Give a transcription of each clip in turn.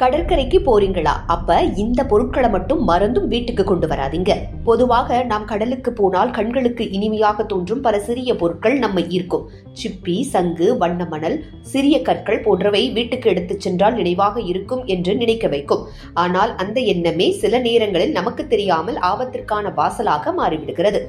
கடற்கரைக்கு போறீங்களா? அப்ப இந்த பொருட்களை மட்டும் மறந்தும் வீட்டுக்கு கொண்டு வராதீங்க. பொதுவாக நாம் கடலுக்கு போனால் கண்களுக்கு இனிமையாக தோன்றும் பல சிறிய பொருட்கள் நம்ம ஈர்க்கும். சிப்பி சங்கு வண்ண மணல் சிறிய கற்கள் போன்றவை வீட்டுக்கு எடுத்துச் சென்றால் நினைவாக இருக்கும் என்று நினைக்க வைக்கும். ஆனால் அந்த எண்ணமே சில நேரங்களில் நமக்கு தெரியாமல் ஆபத்திற்கான வாசலாக மாறிவிடுகிறது.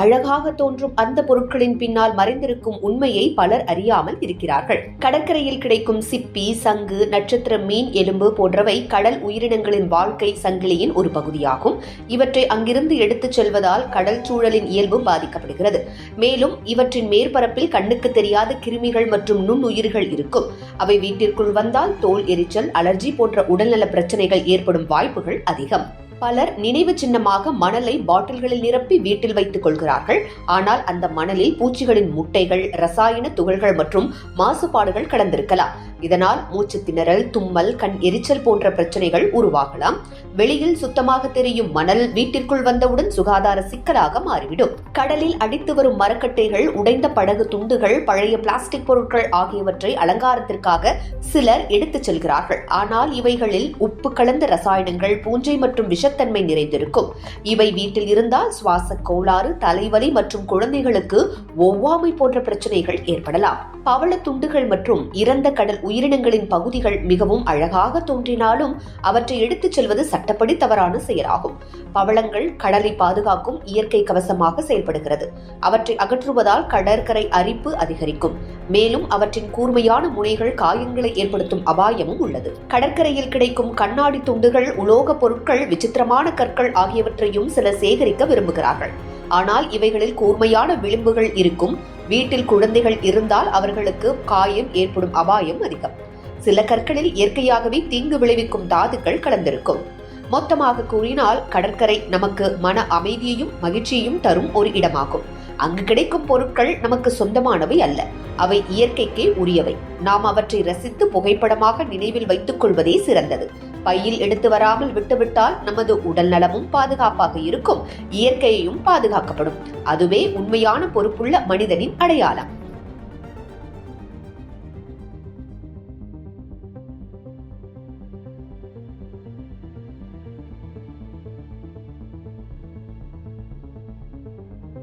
அழகாக தோன்றும் அந்த பொருட்களின் பின்னால் மறைந்திருக்கும் உண்மையை பலர் அறியாமல் இருக்கிறார்கள். கடற்கரையில் கிடைக்கும் சிப்பி சங்கு நட்சத்திர மீன் எலும்பு போன்றவை கடல் உயிரினங்களின் வாழ்க்கை சங்கிலியின் ஒரு பகுதியாகும். இவற்றை அங்கிருந்து எடுத்துச் செல்வதால் கடல் சூழலின் இயல்பு பாதிக்கப்படுகிறது. மேலும் இவற்றின் மேற்பரப்பில் கண்ணுக்கு தெரியாத கிருமிகள் மற்றும் நுண்ணுயிர்கள் இருக்கும். அவை வீட்டிற்குள் வந்தால் தோல் எரிச்சல் அலர்ஜி போன்ற உடல்நல பிரச்சனைகள் ஏற்படும் வாய்ப்புகள் அதிகம். பலர் நினைவு சின்னமாக மணலை பாட்டில்களில் நிரப்பி வீட்டில் வைத்துக் கொள்கிறார்கள். ஆனால் அந்த மணலில் பூச்சிகளின் முட்டைகள் ரசாயன துகள்கள் மற்றும் மாசுபாடுகள் கலந்திருக்கலாம். இதனால் மூச்சு திணறல் தும்மல் கண் எரிச்சல் போன்ற பிரச்சனைகள் உருவாகலாம். வெளியில் சுத்தமாக தெரியும் மணல் வீட்டிற்குள் வந்தவுடன் சுகாதார சிக்கலாக மாறிவிடும். கடலில் அடித்து வரும் மரக்கட்டைகள் உடைந்த படகு துண்டுகள் பழைய பிளாஸ்டிக் பொருட்கள் ஆகியவற்றை அலங்காரத்திற்காக சிலர் எடுத்துச் செல்கிறார்கள். ஆனால் இவைகளில் உப்பு கலந்த ரசாயனங்கள் பூஞ்சை மற்றும் விஷத்தன்மை நிறைந்திருக்கும். இவை வீட்டில் இருந்தால் சுவாச கோளாறு தலைவலி மற்றும் குழந்தைகளுக்கு ஒவ்வாமை போன்ற பிரச்சனைகள் ஏற்படலாம். பவள துண்டுகள் மற்றும் இறந்த கடல் உயிரினங்களின் பகுதிகள் மிகவும் அழகாக தோன்றினாலும் அவற்றை எடுத்துச் செல்வது சட்டப்படி தவறான செயலாகும். பவளங்கள் கடலை பாதுகாக்கும் இயற்கை கவசமாக செயல்படுகிறது. அவற்றை அகற்றுவதால் கடற்கரை அரிப்பு அதிகரிக்கும். மேலும் அவற்றின் கூர்மையான முனைகள் காயங்களை ஏற்படுத்தும் அபாயமும் உள்ளது. கடற்கரையில் கிடைக்கும் கண்ணாடி துண்டுகள் உலோகப் பொருட்கள் விசித்திரமான கற்கள் ஆகியவற்றையும் சிலர் சேகரிக்க விரும்புகிறார்கள். ஆனால் இவைகளில் கூர்மையான விளிம்புகள் இருக்கும். வீட்டில் குழந்தைகள் இருந்தால் அவர்களுக்கு காயம் ஏற்படும் அபாயம் அதிகம். சில கற்களில் இயற்கையாகவே தீங்கு விளைவிக்கும் தாதுக்கள் கலந்திருக்கும். மொத்தமாக கூறினால் கடற்கரை நமக்கு மன அமைதியையும் மகிழ்ச்சியையும் தரும் ஒரு இடமாகும். அங்கு கிடைக்கும் பொருட்கள் நமக்கு சொந்தமானவை அல்ல. அவை இயற்கைக்கே உரியவை. நாம் அவற்றை ரசித்து புகைப்படமாக நினைவில் வைத்துக் கொள்வதே சிறந்தது. பையில் எடுத்து வராமல் விட்டுவிட்டால் நமது உடல் நலமும் பாதுகாப்பாக இருக்கும். இயற்கையையும் பாதுகாக்கப்படும். அதுவே உண்மையான பொறுப்புள்ள மனிதனின் அடையாளம்.